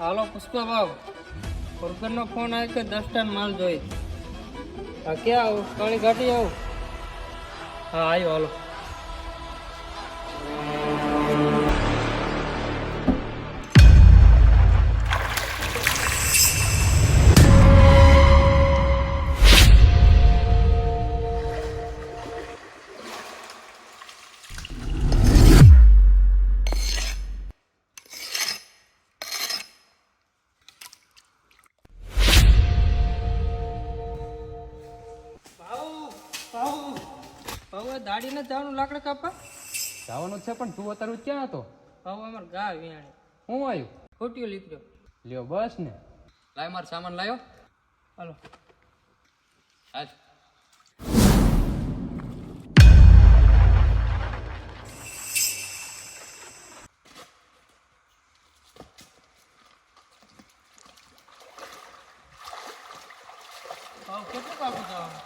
હાલો પુષ્પભાવ. ભાવ ફોન આવ્યો કે દસ ટન માલ જોઈએ ક્યાં આવું? કાળી ઘાટી આવું? હા આવ્યો હાલો. દાડીને જવાનું લાકડા કાપવા? જવાનું છે પણ તું અત્યારે ક્યાં હતો? હવે અમાર ગા વિયાણે હું આવ્યું? ખોટ્યું લીધો લ્યો બસ ને. લાય મારો સામાન લાયો. હાલો. આજ કેટલું કાપું જવાનું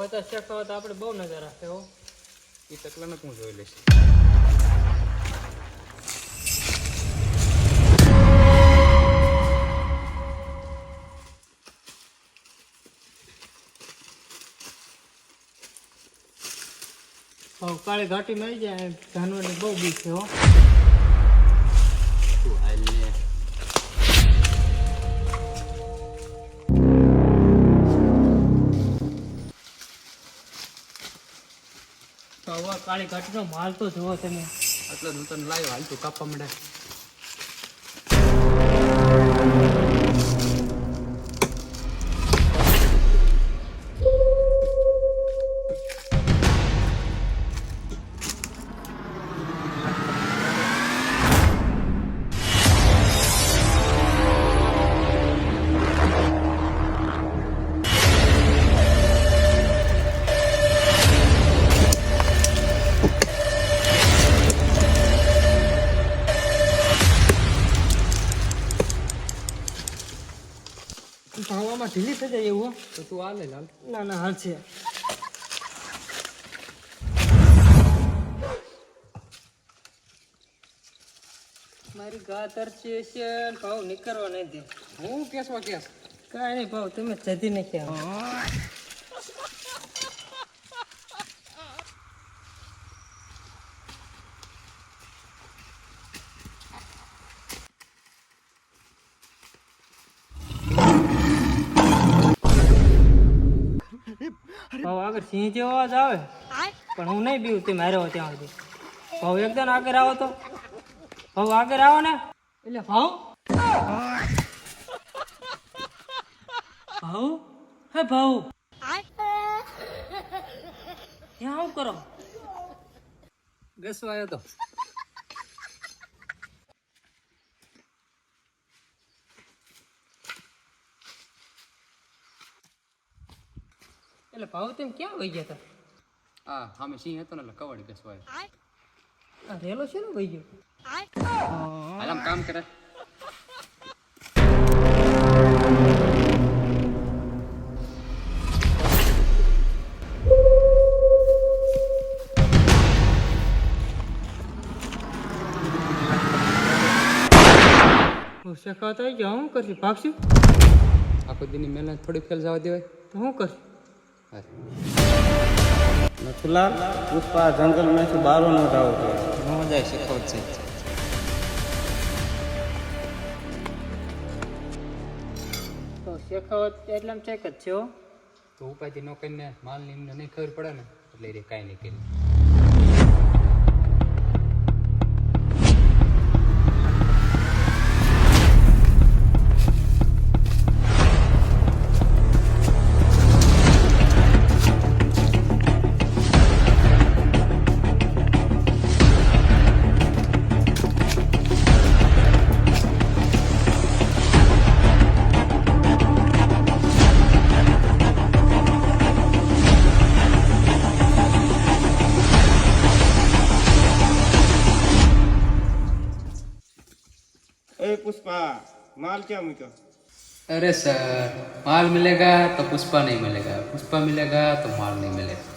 હવે તો શેકાવ તો આપણે બહુ નજર રાખે હો. એ તકલાને હું જોઈ લઈશ કાળી ઘાટી આવી જાય જાનવરની બહુ બીક છે હો. કાળી ઘાટીનો માલ તો જુઓ તમે. એટલે હું તને લાવ્યો હાલ તું કાપવા માંડે ઢીલી થઈ જાય એવું હો. તો તું હાલે લાલ ના ના હાલ છે મારી ગા તરચી છે ને ભાવ નીકળવા નહીં દે હું કેસવા કેસ કાંઈ નહીં ભાવ તમે જતી નથી આવો ભાવ આગળ સિંહ જેવો અવાજ આવે. પણ હું નહીં બીવું તે માર્યો ત્યાં સુધી. ભાવ એકદમ આગળ આવો તો. ભાવ આગળ આવો ને. એટલે ભાવ? ભાવ? હે ભાવ? ત્યાં આવું કરો. બેસવા આવ્યો તો. એટલે ભાવ તેમ ક્યાં વહી ગયા હતા હા સામે સિંહ હતો ને એટલે કવાડી બેસવાય. આ રેલો છે ને વહી ગયો. હાલ આમ કામ કરે. હું શેખાતો આવી ગયા હું કરશું? ભાગશું? આખો દિન મહેનત થોડી ફેલ જવા દેવાય. તો હું કરશું? હાલ. નથુલાલ પુષ્પા જંગલમાંથી બારો ન જાવ કે હું જાય શીખવત છે. તો શેખાવત એટલે ચેક જ છે હો. તો ઉપાયથી ન કરીને માલની ની નહીં ખબર પડે ને એટલે એ કાંઈ નહીં કરી. પુષ્પા માલ ક્યાં મૂક્યો અરે સર માલ મિલેગા તો પુષ્પા નહીં મિલેગા પુષ્પા મિલેગા તો માલ નહીં મિલેગા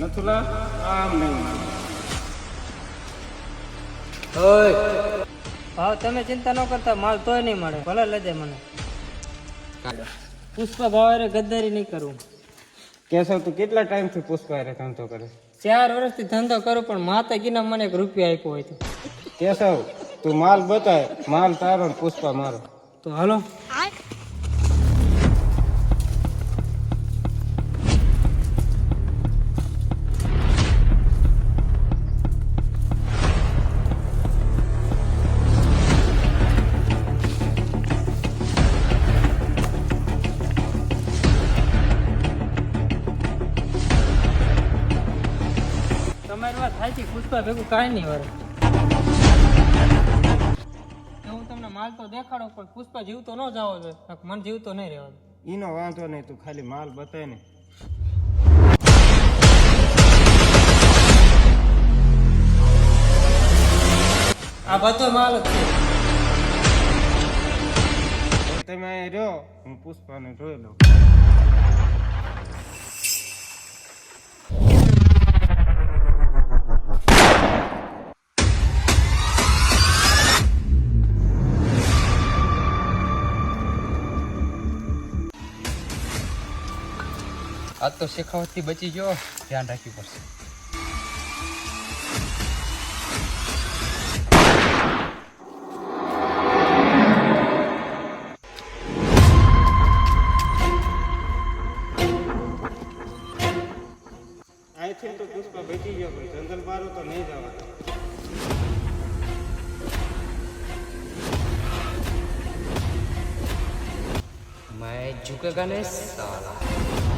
નથુલા આમ નહીં ઓય ભાવ તમે ચિંતા ન કરતા માલ તોય નહીં મળે ભલે લેજે મને. પુષ્પા ભાવ ગદ્દારી નહીં કરું. કેશવ તું કેટલા ટાઈમથી પુષ્પા હારે ધંધો કરે ચાર વર્ષથી ધંધો કરું પણ માતા કીના મને એક રૂપિયા આપ્યો હોય તો. કેશવ તું માલ બતાય માલ તારો ને પુષ્પા મારો. તો હાલો. સાચી પુષ્પા ભેગું કાંઈ નહીં વરે. હું તમને માલ તો દેખાડો પણ પુષ્પા જીવતો ન જવો જોઈએ. નકર જીવતો નહીં રહેવા. ઈનો વાંધો નહીં તું ખાલી માલ બતાય ને. આ બધો માલ જ છે. તમે રહ્યો હું પુષ્પાને જોઈ લઉં. આજ તો શેખાવતથી બચી ગયો ધ્યાન રાખવું પડશે અહીંથી તો પુષ્પા બચી ગયો પણ જંગલ બારો તો નહીં જવાનો मैं झुकेगा नहीं साला